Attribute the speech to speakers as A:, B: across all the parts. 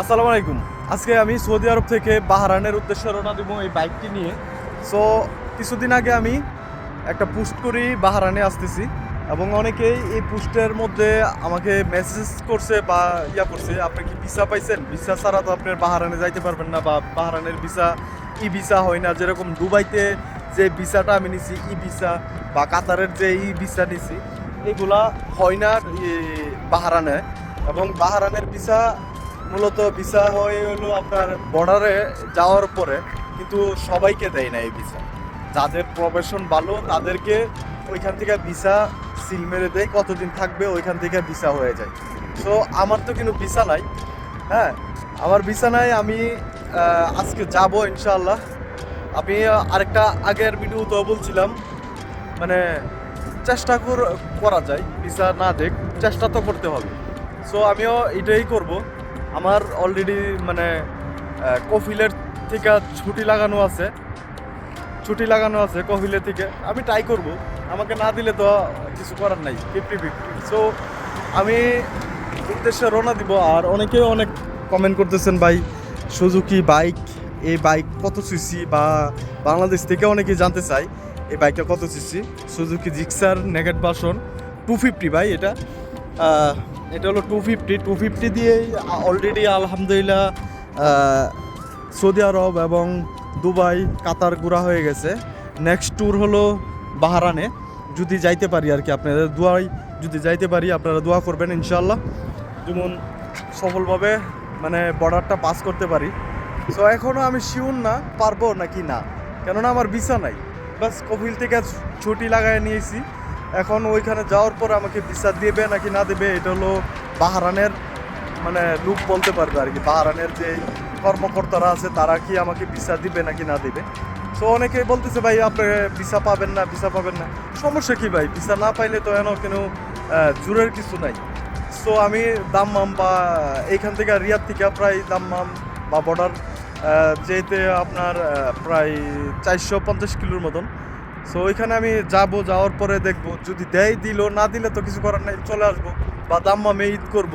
A: আসসালামু আলাইকুম। আজকে আমি সৌদি আরব থেকে বাহারানের উদ্দেশ্যে রওনা দেবো এই বাইকটি নিয়ে। সো কিছুদিন আগে আমি একটা পোস্ট করি বাহারানে আসতেছি এবং অনেকেই এই পোস্টের মধ্যে আমাকে মেসেজ করছে বা ইয়া করছে, আপনি কি ভিসা পাইছেন? ভিসা ছাড়া তো আপনার বাহারানে যাইতে পারবেন না বা বাহারানের ভিসা ই ভিসা হয় না। যেরকম দুবাইতে যে ভিসাটা আমি নিছি, ই ভিসা বা কাতারের যে ই ভিসা নিছি, এগুলা হয় না বাহারানে এবং বাহারানের ভিসা মূলত ভিসা হয়ে হলো আপনার বর্ডারে যাওয়ার পরে কিন্তু সবাইকে দেয় না এই ভিসা। যাদের প্রফেশন ভালো, তাদেরকে ওইখান থেকে ভিসা সিল মেরে দেয়, কতদিন থাকবে ওইখান থেকে ভিসা হয়ে যায়। সো আমার তো কিন্তু ভিসা নাই হ্যাঁ? আমার ভিসা নাই, আমি আজকে যাব ইনশাল্লাহ আমি আরেকটা আগের ভিডিওতেও বলছিলাম মানে চেষ্টা কর- করা যায়, ভিসা না দেখ, চেষ্টা তো করতে হবে। সো আমিও এটাই করব। আমার অলরেডি মানে কফিলের থেকে ছুটি লাগানো আছে। ছুটি লাগানো আছে কফিলের থেকে। আমি ট্রাই করব। আমাকে না দিলে তো কিছু করার নাই। ফিফটি ফিফটি সো আমি উদ্দেশ্যে রওনা দিব আর অনেকেও অনেক কমেন্ট করতেছেন, ভাই সুজুকি বাইক এই বাইক কত সিসি বা বাংলাদেশ থেকে অনেকেই জানতে চাই এই বাইকটা কত সিসি সুজুকি জিক্সার নেগেট বাসন টু ফিফটি ভাই এটা। এটা হলো টু ফিফটি টু ফিফটি দিয়েই অলরেডি আলহামদুলিল্লাহ সৌদি আরব এবং দুবাই, কাতার ঘোরা হয়ে গেছে। নেক্সট ট্যুর হলো বাহারানে যদি যাইতে পারি আর কি আপনাদের দোয়াই যদি যাইতে পারি আপনারা দোয়া করবেন ইনশাল্লাহ যেমন সফলভাবে মানে বর্ডারটা পাস করতে পারি। সো এখনও আমি শিওর না, পারব নাকি না। কেননা আমার ভিসা নাই। বাস কপিল থেকে ছুটি লাগায় নিয়েছি। এখন ওইখানে যাওয়ার পর আমাকে ভিসা দেবে নাকি না দেবে, এটা হলো বাহারানের মানে লোক বলতে পারবে আর কি। বাহারানের যে কর্মকর্তারা আছে, তারা কি আমাকে ভিসা দিবে নাকি না দিবে? তো অনেকে বলতেছে, ভাই, আপনি ভিসা পাবেন না, ভিসা পাবেন না। সমস্যা কি ভাই? ভিসা না পাইলে তো এন কেন জোরের কিছু নাই। সো আমি দাম্মাম বা এইখান থেকে রিয়াদ থেকে প্রায় দাম্মাম বা বর্ডার যেতে আপনার প্রায় চারশো পঞ্চাশ কিলোর মতন। সো ওইখানে আমি যাব, যাওয়ার পরে দেখব, যদি দেয় দিল, না দিলে তো কিছু করার নাই, চলে আসব। বা দাম্মা দাম্মামে ঈদ করব।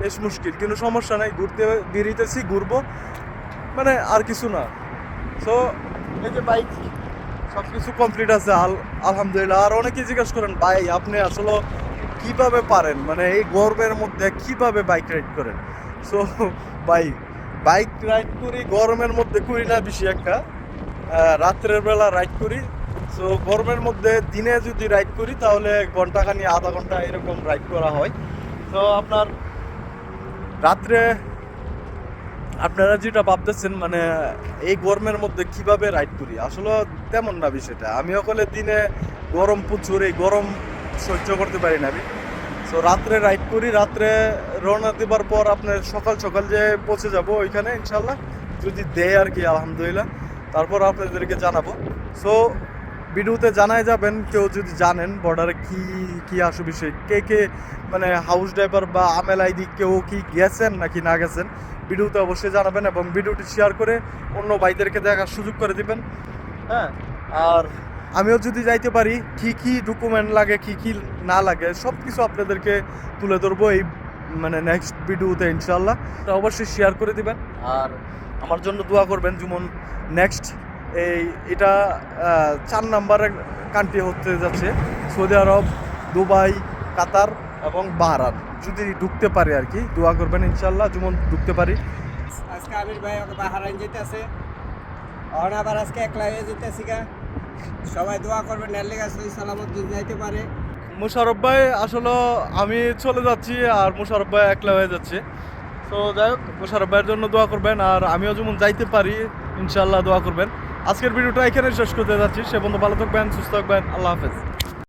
A: বেশ মুশকিল, কিন্তু সমস্যা নাই, ঘুরতে বেরিয়েতেছি ঘুরবো। মানে আর কিছু না। সো এই যে বাইক সব কিছু কমপ্লিট আছে, আল, আলহামদুলিল্লাহ। আর অনেকে জিজ্ঞেস করেন, ভাই, আপনি আসলে কীভাবে পারেন? মানে এই গরমের মধ্যে কীভাবে বাইক রাইড করেন? সো ভাই বাইক রাইড করি, গরমের মধ্যে করি না বেশি একটা। রাত্রের বেলা রাইড করি। সো গরমের মধ্যে দিনে যদি রাইড করি, তাহলে ঘন্টাখানি, আধা ঘণ্টা এরকম রাইড করা হয়। তো আপনার রাত্রে আপনারা যেটা ভাবতেছেন মানে এই গরমের মধ্যে কীভাবে রাইড করি? আসলে তেমন না বিষয়টা। আমি ওখানে দিনে গরম প্রচুর, এই গরম সহ্য করতে পারি না আমি। সো রাত্রে রাইড করি, রাত্রে রওনা দেবার পর আপনার সকাল সকাল যে পৌঁছে যাব ওইখানে ইনশাল্লাহ যদি দেয় আর কি, আলহামদুলিল্লাহ। তারপর আপনাদেরকে জানাব। সো ভিডিওতে জানাই যাবেন কেউ যদি জানেন বর্ডারে কি কি আসু বিষয় কে কে মানে হাউস ড্রাইভার বা আমেল আইডি কেউ কি গেছেন নাকি না গেছেন, ভিডিওতে অবশ্যই জানাবেন এবং ভিডিওটি শেয়ার করে অন্য ভাইদেরকে দেখার সুযোগ করে দিবেন। হ্যাঁ আর আমিও যদি যাইতে পারি, কি কি ডকুমেন্ট লাগে, কি কি না লাগে সব কিছু আপনাদেরকে তুলে ধরবো এই মানে নেক্সট ভিডিওতে ইনশাল্লাহ তো অবশ্যই শেয়ার করে দিবেন। আর আমার জন্য দোয়া করবেন, যেমন নেক্সট এই এটা চার নাম্বারের কান্ট্রি হতে যাচ্ছে সৌদি আরব দুবাই কাতার এবং বাহারান। যদি ঢুকতে পারি আর কি দোয়া করবেন ইনশাল্লাহ যেমন ঢুকতে পারি।
B: আজকে আমির ভাই বাহারাইন যেতেছে। অন আবার আজকে একলা হয়ে যেতেছি গা। সবাই দোয়া করবেন নেলে গাছ সালামত যাইতে পারে।
A: মুশারফ ভাই আসলে আমি চলে যাচ্ছি আর মুশারফ ভাই একলা হয়ে যাচ্ছে। তো যাই হোক মুশারফ ভাইয়ের জন্য দোয়া করবেন আর আমিও যেমন যাইতে পারি ইনশাল্লাহ দোয়া করবেন। আজকের ভিডিওটা এখানে শেষ করতে যাচ্ছি। সে বন্ধু ভালো থাকবেন সুস্থ থাকবেন আল্লাহ হাফেজ।